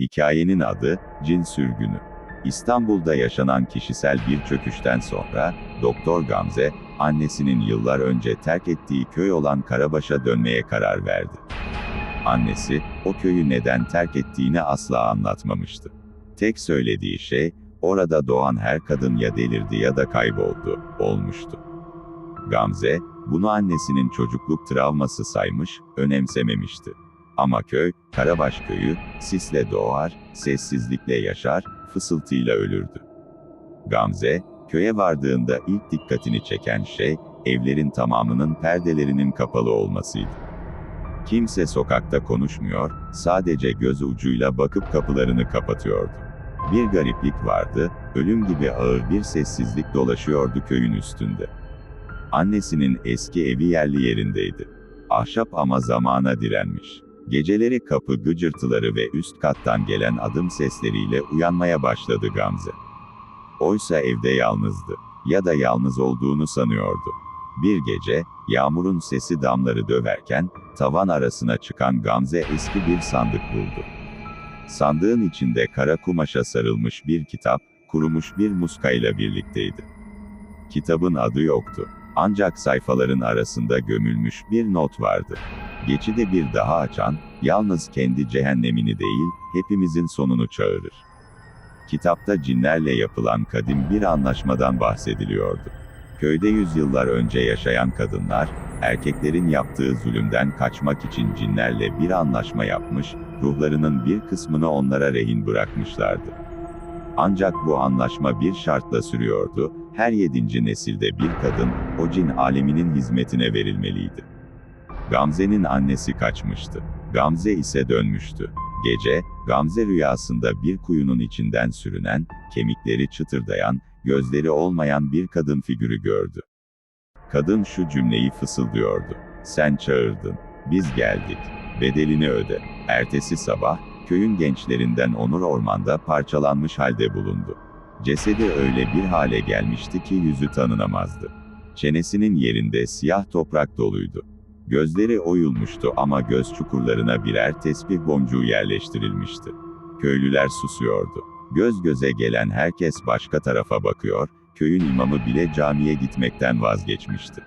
Hikayenin adı, Cin Sürgünü. İstanbul'da yaşanan kişisel bir çöküşten sonra, Doktor Gamze, annesinin yıllar önce terk ettiği köy olan Karabaş'a dönmeye karar verdi. Annesi, o köyü neden terk ettiğini asla anlatmamıştı. Tek söylediği şey, orada doğan her kadın ya delirdi ya da kayboldu, olmuştu. Gamze, bunu annesinin çocukluk travması saymış, önemsememişti. Ama köy, Karabaş köyü, sisle doğar, sessizlikle yaşar, fısıltıyla ölürdü. Gamze, köye vardığında ilk dikkatini çeken şey, evlerin tamamının perdelerinin kapalı olmasıydı. Kimse sokakta konuşmuyor, sadece göz ucuyla bakıp kapılarını kapatıyordu. Bir gariplik vardı, ölüm gibi ağır bir sessizlik dolaşıyordu köyün üstünde. Annesinin eski evi yerli yerindeydi. Ahşap ama zamana direnmiş. Geceleri kapı gıcırtıları ve üst kattan gelen adım sesleriyle uyanmaya başladı Gamze. Oysa evde yalnızdı. Ya da yalnız olduğunu sanıyordu. Bir gece, yağmurun sesi damları döverken, tavan arasına çıkan Gamze eski bir sandık buldu. Sandığın içinde kara kumaşa sarılmış bir kitap, kurumuş bir muskayla birlikteydi. Kitabın adı yoktu. Ancak sayfaların arasında gömülmüş bir not vardı. Geçidi bir daha açan, yalnız kendi cehennemini değil, hepimizin sonunu çağırır. Kitapta cinlerle yapılan kadim bir anlaşmadan bahsediliyordu. Köyde yüzyıllar önce yaşayan kadınlar, erkeklerin yaptığı zulümden kaçmak için cinlerle bir anlaşma yapmış, ruhlarının bir kısmını onlara rehin bırakmışlardı. Ancak bu anlaşma bir şartla sürüyordu, her yedinci nesilde bir kadın, o cin aleminin hizmetine verilmeliydi. Gamze'nin annesi kaçmıştı. Gamze ise dönmüştü. Gece, Gamze rüyasında bir kuyunun içinden sürünen, kemikleri çıtırdayan, gözleri olmayan bir kadın figürü gördü. Kadın şu cümleyi fısıldıyordu. Sen çağırdın, biz geldik, bedelini öde. Ertesi sabah, köyün gençlerinden Onur ormanda parçalanmış halde bulundu. Cesedi öyle bir hale gelmişti ki yüzü tanınamazdı. Çenesinin yerinde siyah toprak doluydu. Gözleri oyulmuştu ama göz çukurlarına birer tesbih boncuğu yerleştirilmişti. Köylüler susuyordu. Göz göze gelen herkes başka tarafa bakıyor, köyün imamı bile camiye gitmekten vazgeçmişti.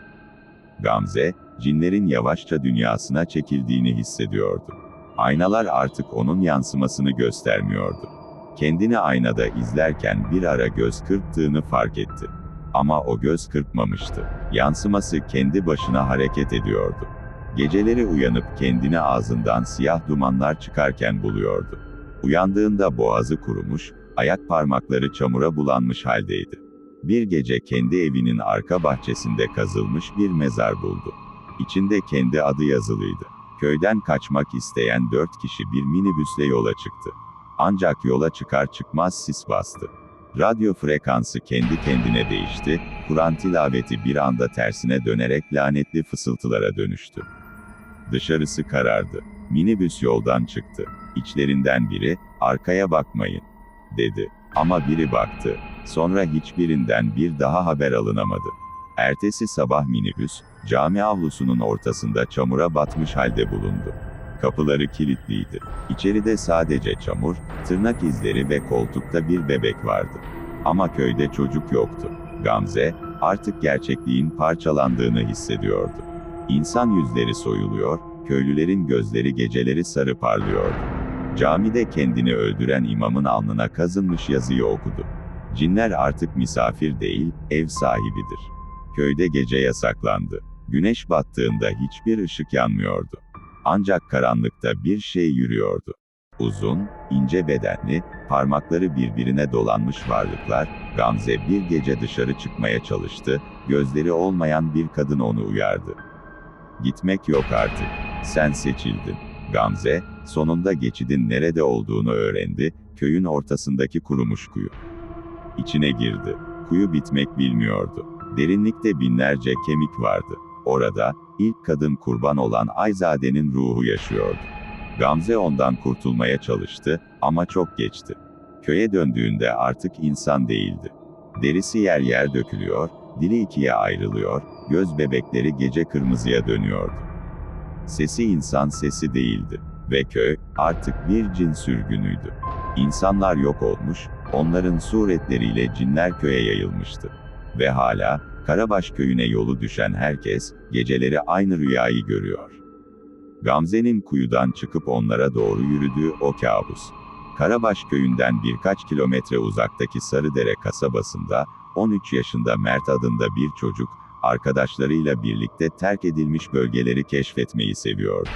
Gamze, cinlerin yavaşça dünyasına çekildiğini hissediyordu. Aynalar artık onun yansımasını göstermiyordu. Kendini aynada izlerken bir ara göz kırptığını fark etti. Ama o göz kırpmamıştı. Yansıması kendi başına hareket ediyordu. Geceleri uyanıp kendini ağzından siyah dumanlar çıkarken buluyordu. Uyandığında boğazı kurumuş, ayak parmakları çamura bulanmış haldeydi. Bir gece kendi evinin arka bahçesinde kazılmış bir mezar buldu. İçinde kendi adı yazılıydı. Köyden kaçmak isteyen dört kişi bir minibüsle yola çıktı. Ancak yola çıkar çıkmaz sis bastı. Radyo frekansı kendi kendine değişti, Kur'an tilaveti bir anda tersine dönerek lanetli fısıltılara dönüştü. Dışarısı karardı. Minibüs yoldan çıktı. İçlerinden biri, arkaya bakmayın, dedi. Ama biri baktı. Sonra hiçbirinden bir daha haber alınamadı. Ertesi sabah minibüs, cami avlusunun ortasında çamura batmış halde bulundu. Kapıları kilitliydi. İçeride sadece çamur, tırnak izleri ve koltukta bir bebek vardı. Ama köyde çocuk yoktu. Gamze, artık gerçekliğin parçalandığını hissediyordu. İnsan yüzleri soyuluyor, köylülerin gözleri geceleri sarı parlıyordu. Camide kendini öldüren imamın alnına kazınmış yazıyı okudu. Cinler artık misafir değil, ev sahibidir. Köyde gece yasaklandı. Güneş battığında hiçbir ışık yanmıyordu. Ancak karanlıkta bir şey yürüyordu. Uzun, ince bedenli, parmakları birbirine dolanmış varlıklar, Gamze bir gece dışarı çıkmaya çalıştı, gözleri olmayan bir kadın onu uyardı. Gitmek yok artık. Sen seçildin. Gamze, sonunda geçidin nerede olduğunu öğrendi, köyün ortasındaki kurumuş kuyu. İçine girdi. Kuyu bitmek bilmiyordu. Derinlikte binlerce kemik vardı. Orada, ilk kadın kurban olan Ayzade'nin ruhu yaşıyordu. Gamze ondan kurtulmaya çalıştı, ama çok geçti. Köye döndüğünde artık insan değildi. Derisi yer yer dökülüyor, dili ikiye ayrılıyor, göz bebekleri gece kırmızıya dönüyordu. Sesi insan sesi değildi ve köy artık bir cin sürgünüydü. İnsanlar yok olmuş, onların suretleriyle cinler köye yayılmıştı. Ve hala, Karabaş köyüne yolu düşen herkes, geceleri aynı rüyayı görüyor. Gamze'nin kuyudan çıkıp onlara doğru yürüdüğü o kabus. Karabaş köyünden birkaç kilometre uzaktaki Sarıdere kasabasında, 13 yaşında Mert adında bir çocuk, arkadaşlarıyla birlikte terk edilmiş bölgeleri keşfetmeyi seviyordu.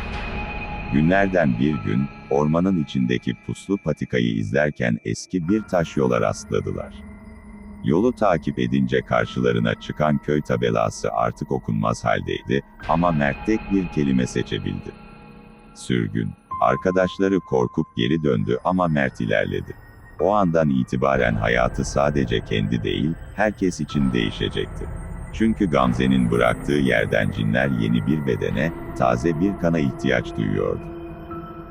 Günlerden bir gün, ormanın içindeki puslu patikayı izlerken eski bir taş yola rastladılar. Yolu takip edince karşılarına çıkan köy tabelası artık okunmaz haldeydi ama Mert tek bir kelime seçebildi. Sürgün. Arkadaşları korkup geri döndü ama Mert ilerledi. O andan itibaren hayatı sadece kendi değil, herkes için değişecekti. Çünkü Gamze'nin bıraktığı yerden cinler yeni bir bedene, taze bir kana ihtiyaç duyuyordu.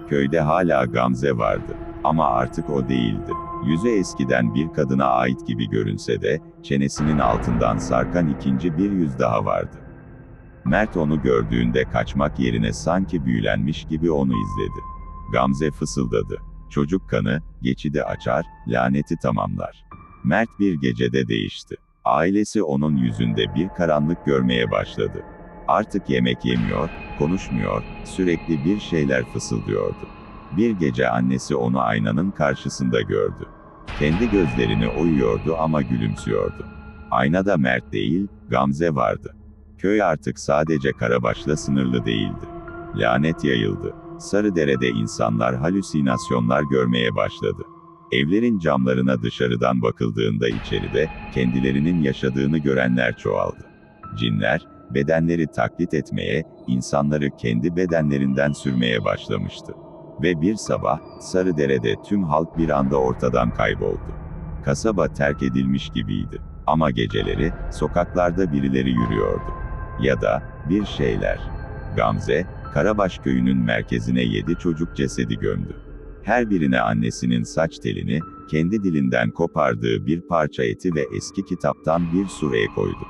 Köyde hala Gamze vardı. Ama artık o değildi. Yüzü eskiden bir kadına ait gibi görünse de, çenesinin altından sarkan ikinci bir yüz daha vardı. Mert onu gördüğünde kaçmak yerine sanki büyülenmiş gibi onu izledi. Gamze fısıldadı. Çocuk kanı, geçidi açar, laneti tamamlar. Mert bir gecede değişti. Ailesi onun yüzünde bir karanlık görmeye başladı. Artık yemek yemiyor, konuşmuyor, sürekli bir şeyler fısıldıyordu. Bir gece annesi onu aynanın karşısında gördü. Kendi gözlerini oyuyordu ama gülümsüyordu. Aynada Mert değil, Gamze vardı. Köy artık sadece Karabaş'la sınırlı değildi. Lanet yayıldı. Sarıdere'de insanlar halüsinasyonlar görmeye başladı. Evlerin camlarına dışarıdan bakıldığında içeride, kendilerinin yaşadığını görenler çoğaldı. Cinler, bedenleri taklit etmeye, insanları kendi bedenlerinden sürmeye başlamıştı. Ve bir sabah, Sarıdere'de tüm halk bir anda ortadan kayboldu. Kasaba terk edilmiş gibiydi. Ama geceleri, sokaklarda birileri yürüyordu. Ya da, bir şeyler. Gamze, Karabaş köyünün merkezine yedi çocuk cesedi gömdü. Her birine annesinin saç telini, kendi dilinden kopardığı bir parça eti ve eski kitaptan bir sureye koydu.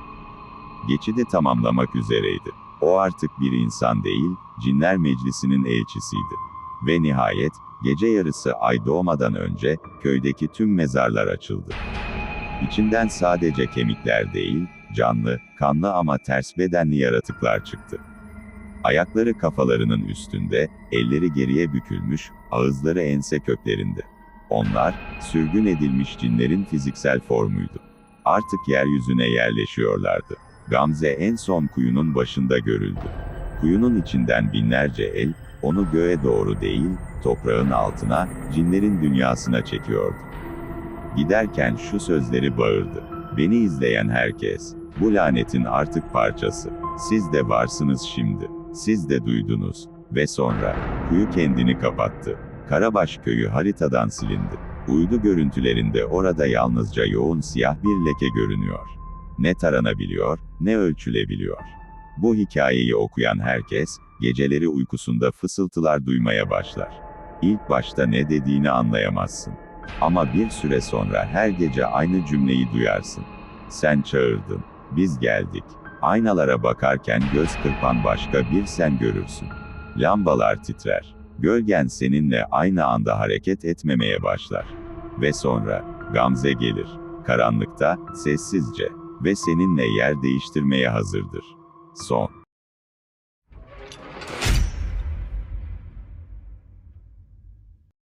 Geçidi tamamlamak üzereydi. O artık bir insan değil, cinler meclisinin elçisiydi. Ve nihayet, gece yarısı ay doğmadan önce, köydeki tüm mezarlar açıldı. İçinden sadece kemikler değil, canlı, kanlı ama ters bedenli yaratıklar çıktı. Ayakları kafalarının üstünde, elleri geriye bükülmüş, ağızları ense köklerinde. Onlar, sürgün edilmiş cinlerin fiziksel formuydu. Artık yeryüzüne yerleşiyorlardı. Gamze en son kuyunun başında görüldü. Kuyunun içinden binlerce el, onu göğe doğru değil, toprağın altına, cinlerin dünyasına çekiyordu. Giderken şu sözleri bağırdı. Beni izleyen herkes, bu lanetin artık parçası. Siz de varsınız şimdi. Siz de duydunuz. Ve sonra, kuyu kendini kapattı. Karabaş köyü haritadan silindi. Uydu görüntülerinde orada yalnızca yoğun siyah bir leke görünüyor. Ne taranabiliyor, ne ölçülebiliyor. Bu hikayeyi okuyan herkes, geceleri uykusunda fısıltılar duymaya başlar. İlk başta ne dediğini anlayamazsın. Ama bir süre sonra her gece aynı cümleyi duyarsın. Sen çağırdın, biz geldik. Aynalara bakarken göz kırpan başka bir sen görürsün. Lambalar titrer. Gölgen seninle aynı anda hareket etmemeye başlar. Ve sonra, Gamze gelir. Karanlıkta, sessizce ve seninle yer değiştirmeye hazırdır. Son